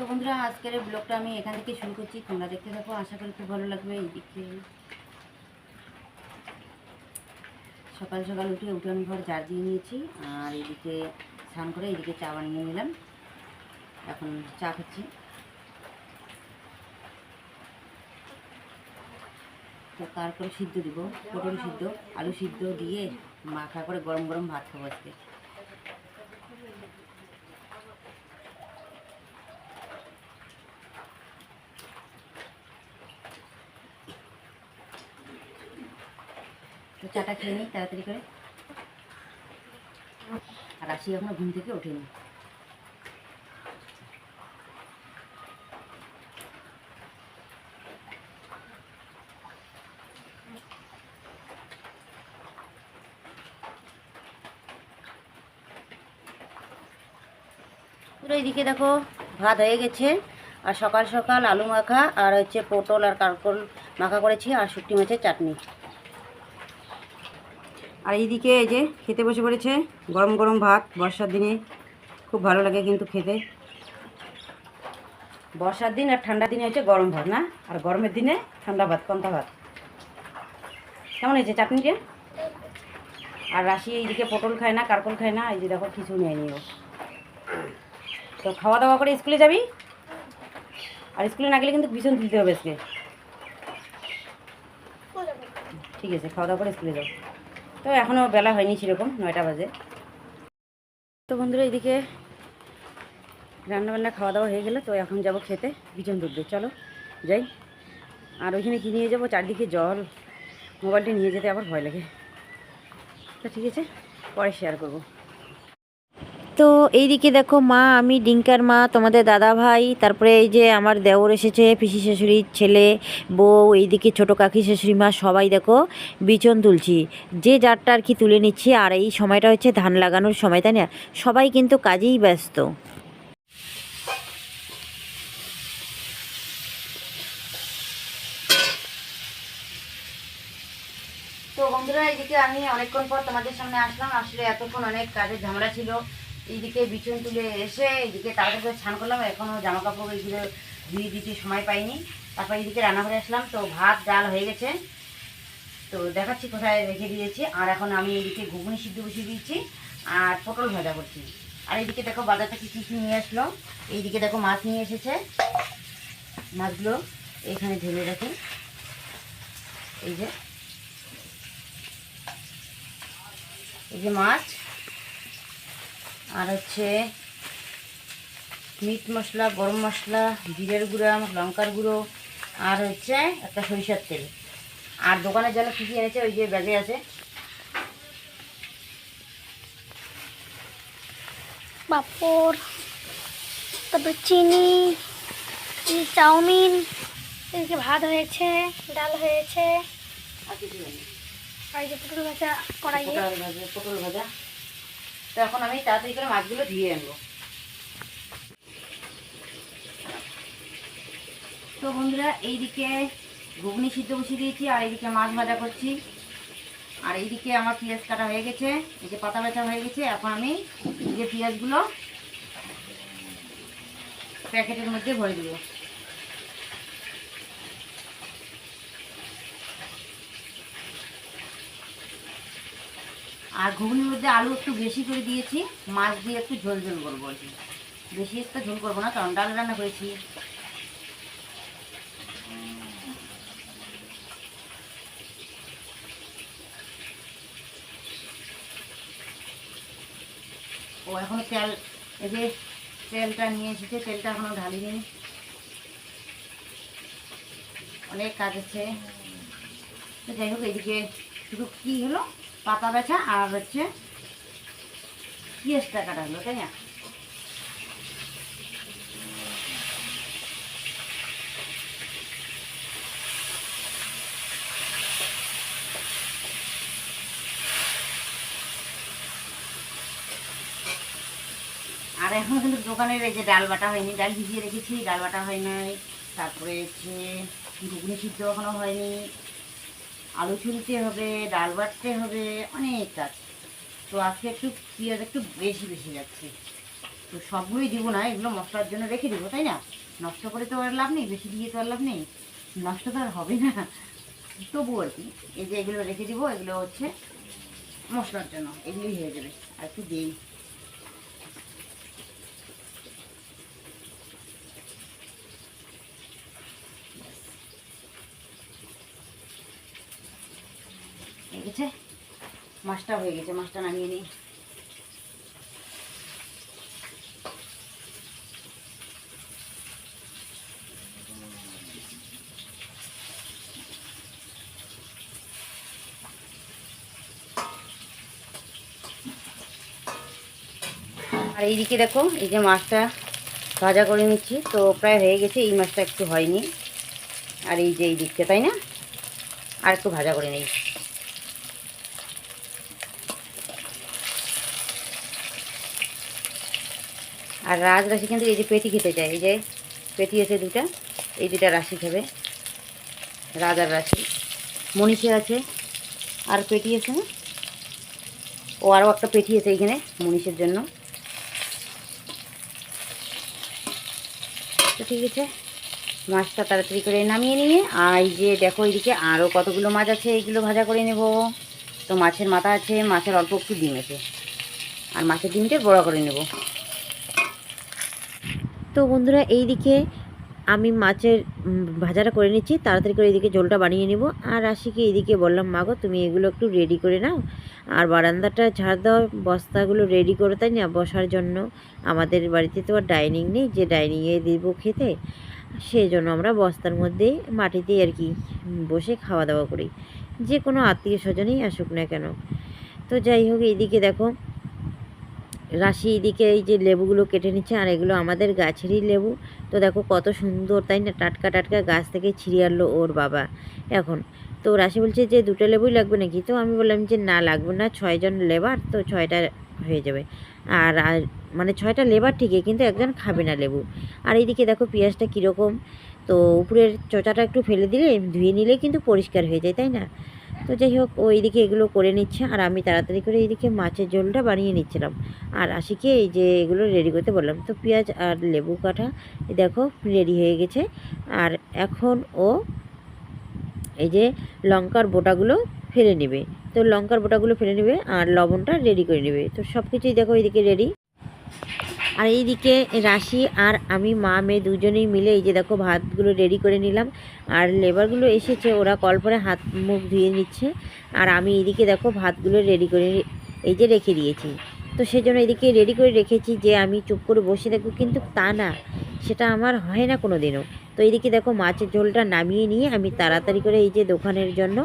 তো বন্ধুরা, আজকের এই ব্লগটা আমি এখান থেকে শুরু করছি। তোমরা দেখতে থাকো, আশা করি খুব ভালো লাগবে এইদিকে সকাল সকাল উঠে উঠান ঘর ঝাড় দিয়ে নিয়েছি, আর এদিকে স্নান করে এদিকে চা বানিয়ে নিলাম। এখন চা খাচ্ছি। তো তারপরে সিদ্ধ দিব, পটল সিদ্ধ, আলু সিদ্ধ দিয়ে মাখা করে গরম গরম ভাত খাব আজকে। তো চাটা খেয়ে নিই, তাড়াতাড়ি করে। আর আসি এখনও ঘুম থেকে ওঠেনি পুরো এদিকে দেখো, ভাত হয়ে গেছে। আর সকাল সকাল আলু মাখা, আর হচ্ছে পটল আর কারকল মাখা করেছি, আর শুটকি মাছের চাটনি। আর এইদিকে এই যে খেতে বসে পড়েছে গরম গরম ভাত, বর্ষার দিনে। খুব ভালো লাগে কিন্তু খেতে। বর্ষার দিন আর ঠান্ডার দিনে হচ্ছে গরম ভাত, না? আর গরমের দিনে ঠান্ডা ভাত, কন্তা ভাত। কেমন হয়েছে চাটনিটা? আর রাশি এইদিকে পটল খায় না কারকল খায় না, এই যে দেখো কিছু নেয়নি ও। তো খাওয়া দাওয়া করে স্কুলে যাবি? আর স্কুলে না গেলে কিন্তু ভীষণ তুলতে হবে আজকে। ঠিক আছে, খাওয়া দাওয়া করে স্কুলে যাও। তো এখনও বেলা হয়নি সেরকম, নয়টা বাজে। তো বন্ধুরা এদিকে রান্নাবান্না খাওয়া দাওয়া হয়ে গেলে, তো এখন যাব খেতে, ভীষণ দূর চলো, যাই। আর ওইখানে কি নিয়ে যাব? চারদিকে জল, মোবাইলটি নিয়ে যেতে আবার ভয় লাগে। তো ঠিক আছে, পরে শেয়ার করব। তো এইদিকে দেখো মা, আমি ডিঙ্কার মা, তোমাদের দাদা ভাই, তারপরে এই যে আমার দেওর এসেছে, পিসি শাশুড়ির ছেলে, বউ, এইদিকে ছোটো কাকি শাশুড়ি মা, সবাই দেখো বিচন তুলছি। যে যারটা আর কি তুলে নিচ্ছি, আর এই সময়টা হচ্ছে ধান লাগানোর সময়, তাই না? সবাই কিন্তু কাজেই ব্যস্ত। তো বন্ধুরা, এইদিকে আমি অনেকক্ষণ পর তোমাদের সামনে আসলাম। আসলে এতক্ষণ অনেক কাজের ঝামেলা ছিল। এইদিকে বিছন তুলে এসে এইদিকে তাড়াতাড়ি করে স্নান করলাম এখনও জামা কাপড় এইগুলো ধুয়ে দিতে সময় পাইনি। তারপর এইদিকে রান্নাঘরে আসলাম, তো ভাত, ডাল হয়ে গেছে। তো দেখাচ্ছি কোথায় রেখে দিয়েছি। আর এখন আমি এইদিকে ঘুগনি সিদ্ধ বসিয়ে দিয়েছি আর পটল ভাজা করছি। আর এইদিকে দেখো বাজার থেকে কী কী নিয়ে আসলো। এইদিকে দেখো মাছ নিয়ে এসেছে। মাছগুলো এখানে ঢেলে রাখি, এই যে এই যে মাছ। আর হচ্ছে মিট মশলা গরম মশলা জিরের গুঁড়া লঙ্কার গুঁড়ো আর হচ্ছে একটা সরিষার তেল। আর দোকানের জন্য কী কী এনেছে ওই যে ব্যাগে আছে। পাঁপড় তারপর চিনি এই চাউমিন এদিকে ভাত হয়েছে ডাল হয়েছে। আর যে পটল ভাজা কড়াইয়ে। পটল ভাজা পটল ভাজা। তো এখন আমি তাড়াতাড়ি করে মাছগুলো ধুয়ে আনব। তো বন্ধুরা, এইদিকে ঘুগনি সিদ্ধ বসিয়ে দিয়েছি, আর এইদিকে মাছ ভাজা করছি। আর এইদিকে আমার পেঁয়াজ কাটা হয়ে গেছে, এই যে পাতা বেচা হয়ে গেছে। এখন আমি যে পেঁয়াজগুলো প্যাকেটের মধ্যে ভরে দেবো। আর ঘুগনির মধ্যে আলু একটু বেশি করে দিয়েছি, মাছ দিয়ে একটু ঝোল ঝোল করব আর কি বেশি একটা ঝোল করব না, কারণ ডাল রান্না করেছি। ও এখনও তেল, এই যে তেলটা নিয়ে এসেছে, তেলটা এখনও ঢালিনি। অনেক কাজ আছে। যাই হোক, এদিকে শুধু কী হলো? পাতা ব্যথা আর হচ্ছে পেঁয়াজটা কাটা হলো তাই না? আর এখন কিন্তু দোকানের এই যে ডাল বাটা হয়নি, ডাল ভিজিয়ে রেখেছি, ডাল বাটা হয় নাই তারপরে হচ্ছে ঘুগনি সিদ্ধ এখনও হয়নি। আলু ছুলতে হবে, ডাল বাটতে হবে, অনেক কাজ। তো আজকে একটু পেঁয়াজ একটু বেশি বেশি যাচ্ছে। তো সবগুলোই দিব না, এগুলো মশলার জন্য রেখে দিব, তাই না? নষ্ট করে তো আর লাভ নেই, বেশি দিয়ে তো আর লাভ নেই। নষ্ট তো আর হবে না। তবু আর কি, এই যে এগুলো রেখে দিব, এগুলো হচ্ছে মশলার জন্য, এগুলোই হয়ে যাবে। আর একটু দিই। হয়ে গেছে। মাছটা হয়ে গেছে, মাছটা নামিয়ে নিই। আর এইদিকে দেখো, এই যে মাছটা ভাজা করে নিচ্ছি। তো প্রায় হয়ে গেছে, এই মাছটা একটু হয়নি। আর এই যে এই দিকটা, তাই না? আর একটু ভাজা করে নেই আর রাজ রাশি কিন্তু এই যে পেটি খেতে চায়, এই যে পেটি আছে দুটা এই দুটা রাশি খাবে। রাজ আর রাশি। মনীষে আছে, আর পেটি আছে না? ও আরও একটা পেটি আছে এইখানে মনীষের জন্য। তো ঠিক আছে, মাছটা তাড়াতাড়ি করে নামিয়ে নিয়ে, আর এই যে দেখো এইদিকে আরও কতগুলো মাছ আছে, এইগুলো ভাজা করে নেব। তো মাছের মাথা আছে, মাছের অল্প একটু ডিম আছে। আর মাছের ডিমটা বড় করে নেব। তো বন্ধুরা এই দিকে আমি মাছের ভাজাটা করে নিচ্ছি। তাড়াতাড়ি করে এদিকে ঝোলটা বানিয়ে নেব। আর আশিকে এইদিকে বললাম মাগো তুমি এগুলো একটু রেডি করে নাও। আর বারান্দাটা ঝাড় দেওয়া বস্তাগুলো রেডি করে, তাই না? বসার জন্য আমাদের বাড়িতে তো আর ডাইনিং নেই। যে ডাইনিংয়ে দিব খেতে, সেই জন্য আমরা বস্তার মধ্যে মাটিতেই আর কি বসে খাওয়া দাওয়া করি। যে কোনো আত্মীয় স্বজনেই আসুক না কেন। তো যাই হোক, এইদিকে দেখো রাশি এদিকে এই যে লেবুগুলো কেটে নিচ্ছে, আর এগুলো আমাদের গাছেরই লেবু। তো দেখো কত সুন্দর, তাই না? টাটকা টাটকা গাছ থেকে ছিঁড়ে আনলো ওর বাবা। এখন তো রাশি বলছে যে, দুটো লেবুই লাগবে নাকি? তো আমি বললাম যে, না, লাগবে না। ছয়জন লেবার, তো ছয়টা হয়ে যাবে। আর মানে ছয়টা লেবার ঠিকই, কিন্তু একজন খাবে না লেবু। আর এইদিকে দেখো পেঁয়াজটা কীরকম। তো উপরের চোচাটা একটু ফেলে দিলে, ধুয়ে নিলে কিন্তু পরিষ্কার হয়ে যায়, তাই না? তো যাই হোক, ও এইদিকে এগুলো করে নিচ্ছে আর আমি তাড়াতাড়ি করে এইদিকে মাছের ঝোলটা বানিয়ে নিচ্ছিলাম। আর আশিকে এই যে এগুলো রেডি করতে বললাম। তো পেঁয়াজ আর লেবু কাঠা দেখো রেডি হয়ে গেছে। আর এখন ও এই যে লঙ্কার বোটাগুলো ফেলে নেবে। তো লঙ্কার বোটাগুলো ফেলে নেবে আর লবণটা রেডি করে নেবে। তো সব কিছুই দেখো এইদিকে রেডি আর এইদিকে রাশি আর আমি মা মেয়ে দুজনেই মিলে এই যে দেখো ভাতগুলো রেডি করে নিলাম। আর লেবারগুলো এসেছে, ওরা কল পরে হাত মুখ ধুয়ে নিচ্ছে। আর আমি এইদিকে দেখো ভাতগুলো রেডি করে এই যে রেখে দিয়েছি। তো সেজন্য এদিকে রেডি করে রেখেছি যে আমি চুপ করে বসে থাকব, কিন্তু তা না, সেটা আমার হয় না কোনো দিনও তো এইদিকে দেখো মাছের ঝোলটা নামিয়ে নিয়ে আমি তাড়াতাড়ি করে এই যে দোকানের জন্য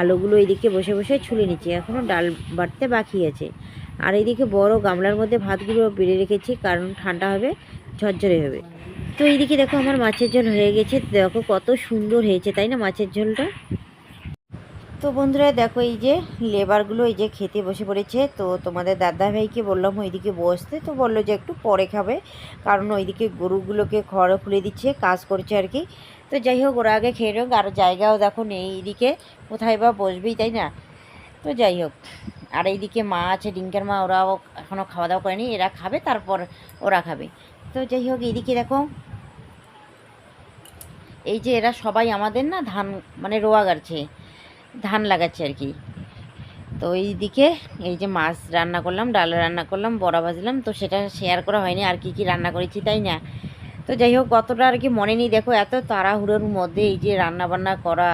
আলুগুলো এইদিকে বসে বসে ছুলে নিচ্ছি। এখনও ডাল বাটতে বাকি আছে। আর এইদিকে বড় গামলার মধ্যে ভাতগুলো বেড়ে রেখেছি, কারণ ঠান্ডা হবে, ঝরঝরে হবে। তো এইদিকে দেখো আমার মাছের ঝোল হয়ে গেছে, দেখো কত সুন্দর হয়েছে, তাই না মাছের ঝোলটা? তো বন্ধুরা দেখো এই যে লেবারগুলো এই যে খেতে বসে পড়েছে, তো তোমাদের দাদা ভাইকে বললাম ওইদিকে বসতে, তো বলল যে একটু পরে খাবে, কারণ ওইদিকে গরুগুলোকে খড় খুলে দিচ্ছে, কাজ করছে আর কি। তো যাই হোক, ওরা আগে খেয়ে হোক আর জায়গাও দেখো নেই, এইদিকে কোথায় বা বসবেই, তাই না? তো যাই হোক, আর এইদিকে মা আছে, ডিঙ্কার মা, ওরাও এখনও খাওয়া দাওয়া করেনি, এরা খাবে, তারপর ওরা খাবে। তো যাই হোক, এইদিকে দেখো, এই যে এরা সবাই আমাদের না ধান মানে রোয়া গাড়ছে, ধান লাগাচ্ছে আর কি। তো এইদিকে এই যে মাছ রান্না করলাম, ডাল রান্না করলাম, বড়া ভাজলাম, তো সেটা শেয়ার করা হয়নি, আর কি কি রান্না করেছি তাই না? তো যাই হোক কতটা আর কি মনে নেই। দেখো, এত তাড়াহুড়োর মধ্যে এই যে রান্না বান্না করা,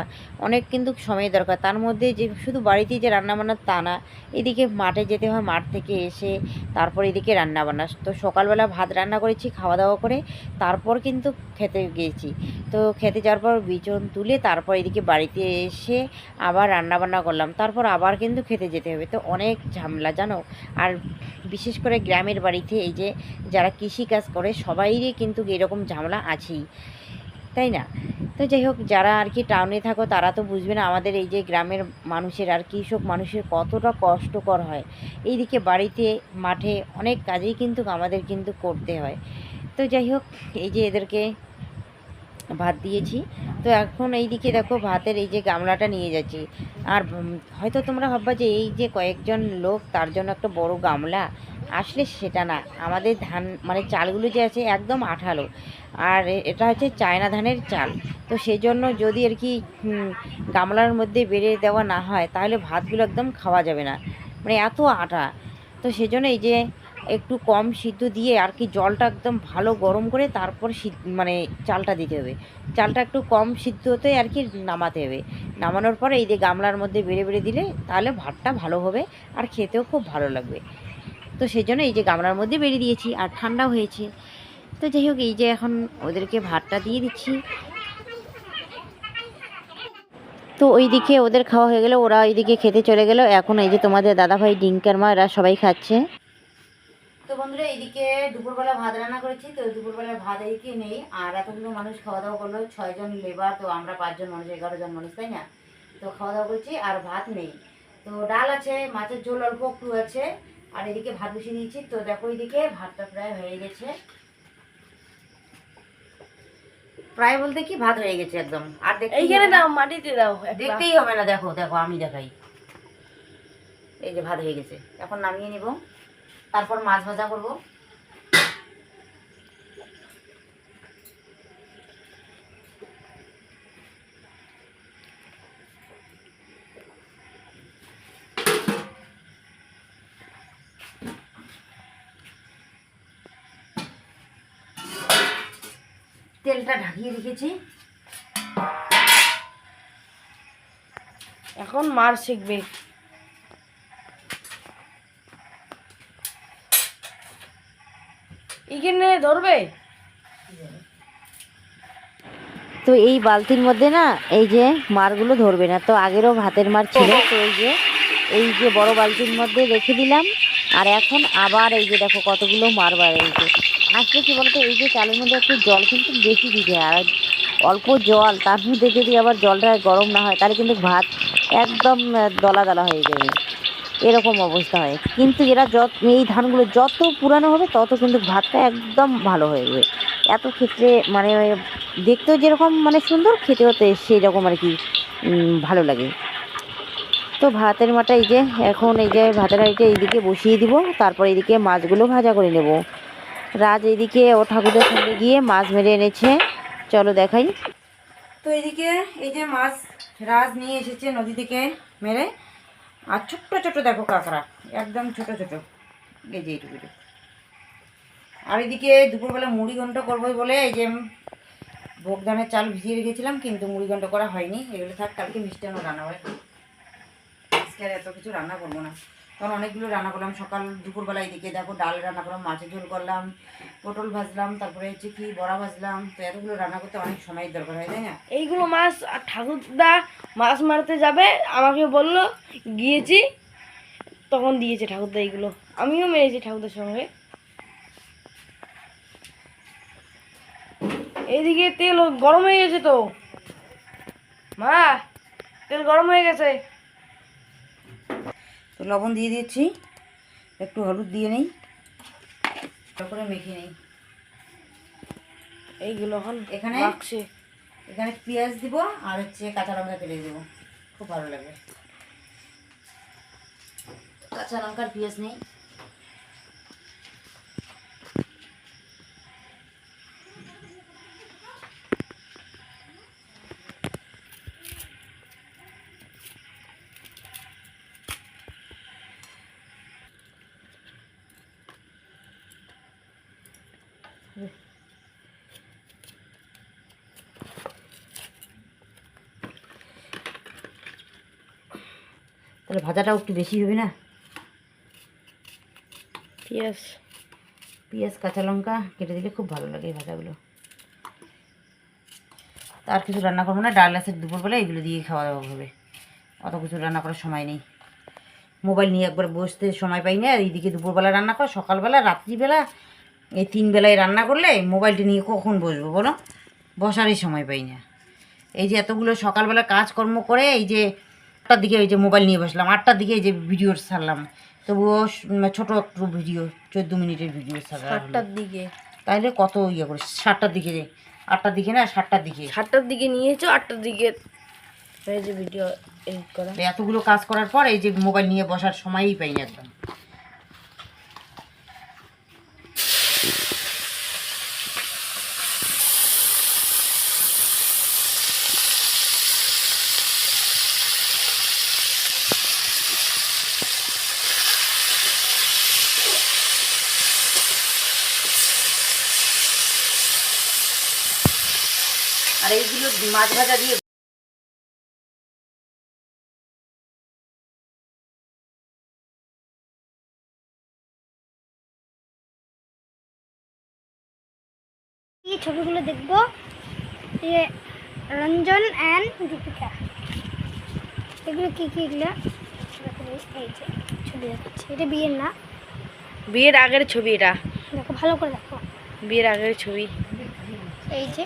অনেক কিন্তু সময় দরকার। তার মধ্যে যে শুধু বাড়িতেই যে রান্না বান্না তা না, এদিকে মাঠে যেতে হয়, মাঠ থেকে এসে তারপর এদিকে রান্না বান্না তো সকালবেলা ভাত রান্না করেছি খাওয়া দাওয়া করে তারপর কিন্তু খেতে গিয়েছি। তো খেতে যাওয়ার পর বিচন তুলে তারপর এদিকে বাড়িতে এসে আবার রান্না বান্না করলাম। তারপর আবার কিন্তু খেতে যেতে হবে। তো অনেক ঝামেলা, জানো? আর বিশেষ করে গ্রামের বাড়িতে এই যে যারা কৃষিকাজ করে, সবাইরই কিন্তু এরকম ঝামেলা আছেই। তাই না? তো যাই হোক, যারা আর কি টাউনে থাকো, তারা তো বুঝবে না আমাদের এই যে গ্রামের মানুষের আর কৃষক মানুষের কতটা কষ্টকর হয়। এইদিকে বাড়িতে, মাঠে অনেক কাজেই কিন্তু আমাদের কিন্তু করতে হয়। তো যাই হোক, এই যে এদেরকে ভাত দিয়েছি। তো এখন এই দিকে দেখো ভাতের এই যে গামলাটা নিয়ে যাচ্ছি। আর হয়তো তোমরা ভাববা যে এই যে কয়েকজন লোক, তার জন্য একটা বড় গামলা। আসলে সেটা না। আমাদের ধান মানে চালগুলো যে আছে একদম আঠালো। আর এটা হচ্ছে চায়না ধানের চাল। তো সেই জন্য যদি আর কি গামলার মধ্যে বেড়ে দেওয়া না হয়, তাহলে ভাতগুলো একদম খাওয়া যাবে না। মানে এত আটা। তো সেই জন্য এই যে একটু কম সিদ্ধ দিয়ে আর কি জলটা একদম ভালো গরম করে তারপর মানে চালটা দিতে হবে। চালটা একটু কম সিদ্ধ হতে আর কি নামাতে হবে। নামানোর পরে এই যে গামলার মধ্যে বেড়ে বেড়ে দিলে তাহলে ভাতটা ভালো হবে আর খেতেও খুব ভালো লাগবে। তো সেই জন্য এই যে গামলার মধ্যে বেরিয়ে দিয়েছি আর ঠান্ডাও হয়েছে। তো যাই হোক, এই যে এখন ওদেরকে ভাতটা দিয়ে দিচ্ছি। তো ওইদিকে ওদের খাওয়া হয়ে গেল, ওরা ওইদিকে খেতে চলে গেল। এখন এই যে তোমাদের দাদাভাই, ডিঙ্কার মা, এরা সবাই খাচ্ছে। তো বন্ধুরা, এইদিকে দুপুরবেলা ভাত রান্না করেছি। তো দুপুরবেলা ভাত এইদিকে নেই। আর এতগুলো মানুষ খাওয়া দাওয়া করল ছয়জন লেবার, তো আমরা পাঁচজন মানুষ, এগারো জন মানুষ, তাই না? তো খাওয়া দাওয়া করছি আর ভাত নেই। তো ডাল আছে, মাছের ঝোল অল্প, একটু আছে। আর এদিকে ভাত বসিয়ে দিয়েছি। তো দেখো এদিকে ভাতটা প্রায় হয়ে গেছে। প্রায় বলতে কি ভাত হয়ে গেছে একদম। আর এইখানে দাও মাটিতে দাও দেখতেই হবে না দেখো দেখো আমি দেখাই। এই যে ভাত হয়ে গেছে। এখন নামিয়ে নিব। তারপর মাছ ভাজা করব। তেলটা ঢাকিয়ে রেখেছি। এখন মার শিখবে। ধরবে? তো এই বালতির মধ্যে না, এই যে মারগুলো ধরবে না। তো আগেরও ভাতের মার ছিল, তো এই যে এই যে বড় বালতির মধ্যে রেখে দিলাম। আর এখন আবার এই যে দেখো কতগুলো মার বাড়িয়েছে আসলে কি বলতো, এই যে চালের মধ্যে একটু জল কিন্তু বেশি দিতে হয়, আর অল্প জল, তার মধ্যে যদি আবার জলটা গরম না হয়, তাহলে কিন্তু ভাত একদম দলা দলা হয়ে যাবে। এরকম অবস্থা হয়। কিন্তু এরা যত, এই ধানগুলো যত পুরানো হবে, তত কিন্তু ভাতটা একদম ভালো হয়ে যাবে। এত ক্ষেত্রে মানে দেখতেও যেরকম মানে সুন্দর, খেতেও তো সেই রকম আর কি ভালো লাগে। তো ভাতের মাটা এই যে, এখন এই যে ভাতের হাঁড়িটা এইদিকে বসিয়ে দিব, তারপর এইদিকে মাছগুলো ভাজা করে নেব। রাজ এইদিকে ও ঠাকুরের সঙ্গে গিয়ে মাছ মেরে এনেছে। চলো দেখাই। তো এদিকে এই যে মাছ রাজ নিয়ে এসেছে নদী থেকে মেরে। আর ছোট্ট ছোট দেখো কাঁকড়া, একদম ছোট ছোট। এই যে এইটুকু। আর এদিকে দুপুরবেলা মুড়ি ঘন্ট করব বলে এই যে ভোগদানের চাল ভিজিয়ে রেখেছিলাম, কিন্তু মুড়ি ঘন্ট করা হয়নি। এগুলো থাক, কালকে মিষ্টান্ন রান্না হবে। আজকে আর এত কিছু রান্না করব না। কারণ অনেকগুলো রান্না করলাম। সকাল দুপুরবেলা এদিকে দেখো ডাল রান্না করলাম, মাছের ঝোল করলাম, পটল ভাজলাম, তারপরে হচ্ছে কি বড়া ভাজলাম। তো এতগুলো রান্না করতে অনেক সময়ের দরকার, হয় তাই না? এইগুলো মাছ, আর ঠাকুরদা মাছ মারতে যাবে, আমাকে বলল, গিয়েছি। তখন দিয়েছে ঠাকুরদা এইগুলো। আমিও মেরেছি ঠাকুরদার সঙ্গে। এইদিকে তেল গরম হয়ে গেছে তো। মা, তেল গরম হয়ে গেছে। তো লবণ দিয়ে দিচ্ছি একটু হলুদ দিয়ে নেই। তারপরে মেখে নেই। এইগুলো হল এখানে? এখানে পেঁয়াজ দিব আর হচ্ছে কাঁচা লঙ্কা কেটে দেবো। খুব ভালো লাগবে কাঁচা লঙ্কার পেঁয়াজ নেই। তাহলে ভাজাটাও একটু বেশি হবে না? পেঁয়াজ। পেঁয়াজ কাঁচা লঙ্কা কেটে দিলে খুব ভালো লাগে এই ভাজাগুলো। আর কিছু রান্না করব না ডাল আছে দুপুরবেলা এগুলো দিয়ে খাওয়া দাওয়া হবে। অত কিছু রান্না করার সময় নেই। মোবাইল নিয়ে একবার বসতে সময় পাই না আর এইদিকে দুপুরবেলা রান্না কর সকালবেলা রাত্রিবেলা এই তিন বেলায় রান্না করলে মোবাইলটা নিয়ে কখন বসবো বলো? বসারই সময় পাই না। এই যে এতগুলো সকালবেলা কাজকর্ম করে এই যে আটটার দিকে এই যে মোবাইল নিয়ে বসলাম আটটার দিকে এই যে ভিডিও ছাড়লাম। তবুও স- ছোটো একটু ভিডিও চোদ্দ মিনিটের ভিডিও ছাড়লাম। আটটার দিকে। তাহলে কত ইয়ে করে সাতটার দিকে যে আটটার দিকে না সাতটার দিকে। সাতটার দিকে নিয়েছো আটটার দিকে হয়েছে ভিডিও এডিট করা। এতগুলো কাজ করার পর এই যে মোবাইল নিয়ে বসার সময়ই পাই না একদম আর এইগুলো মাছ ভাজা দিয়ে এই ছবিগুলো দেখব। রঞ্জন অ্যান্ড দীপিকা। এগুলো কি কি এগুলো? এই যে ছবি দেখাচ্ছি। এটা বিয়ের না? বিয়ের আগের ছবি এটা। দেখো ভালো করে দেখো। বিয়ের আগের ছবি। এই যে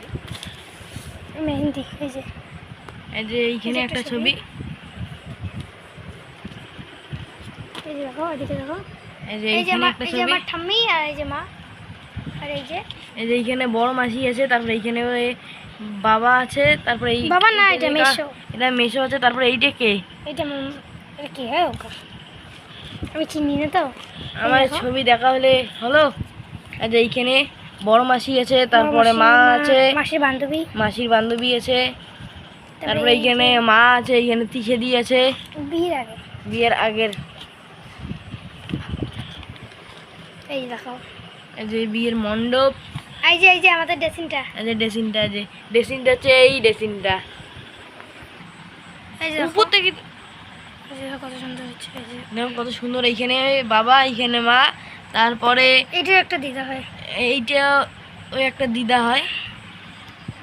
মেহেন্দি এই যে এই যে এইখানে একটা ছবি এই যে দেখো এদিকে দেখো এই যে এই যে এইখানে আমার একটা এই যে ছবি ঠাম্মি আর এই যে মা আর এই যে এই যে এইখানে বড় মাসি আছে তারপরে এইখানে বাবা আছে তারপরে এই বাবা না, এটা মেসো। এটা মেশো আছে তারপরে এইটা কে এটা কি হয় আমি চিনি না তো আমার ছবি দেখা হলে হলো যে এইখানে বড় মাসি আছে তারপরে মা আছে। মাসির বান্ধবী। মাসির বান্ধবী আছে। তারপরে এইখানে মা আছে এইখানে তিসেদি আছে। বিয়ের আগে। বিয়ের আগের। এই দেখো। এই যে বিয়ের মণ্ডপ। এই যে এই যে আমাদের ড্রেসিংটা। এই যে ড্রেসিংটা যে ড্রেসিংটা হচ্ছে এই ড্রেসিংটা। এই যে উপর থেকে কত সুন্দর হচ্ছে এই যে। কত সুন্দর এইখানে বাবা এইখানে মা তারপরে এটাও একটা দিদা হয় এইটা ওই একটা দিদা হয়।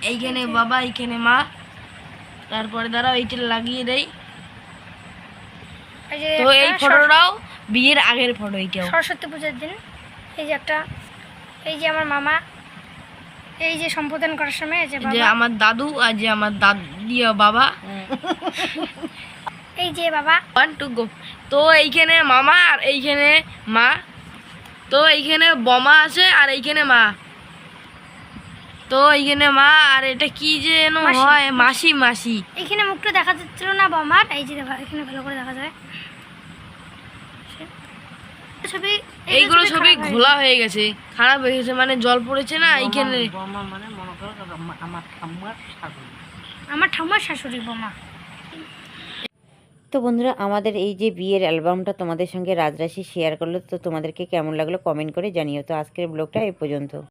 এইখানে বাবা এইখানে মা। তারপরে দাঁড়াও এইটা লাগিয়ে দেয় তো এই ফটোটাও বিয়ের আগের ফটো এইটাও। সরস্বতী পূজার দিন। এই যে একটা এই যে আমার মামা। এই যে সম্বোধন করার সময় এই যে যে আমার দাদু আর যে আমার দাদি আর বাবা। এই যে বাবা। ওয়ান টু গো তো এইখানে মামা আর এইখানে মা। তো এইখানে বমা আছে আর এইখানে মা। তো এইখানে মা আর এটা কি যে যেন হয়? মাসি মাসি। এখানে মুখটা দেখা যাচ্ছিল না বাবার এই যে দেখো এখানে ভালো করে দেখা যায়। ছবি এইগুলো সবই ঘোলা হয়ে গেছে খারাপ হয়ে গেছে মানে জল পড়েছে না এইখানে আমার ঠাম্মার শাশুড়ি বোমা। তো বন্ধুরা, আমাদের এই যে বিয়ের অ্যালবামটা তোমাদের সঙ্গে রাজরাশি শেয়ার করল, তো তোমাদেরকে কেমন লাগল কমেন্ট করে জানিও। তো আজকের ব্লগটা এই পর্যন্ত।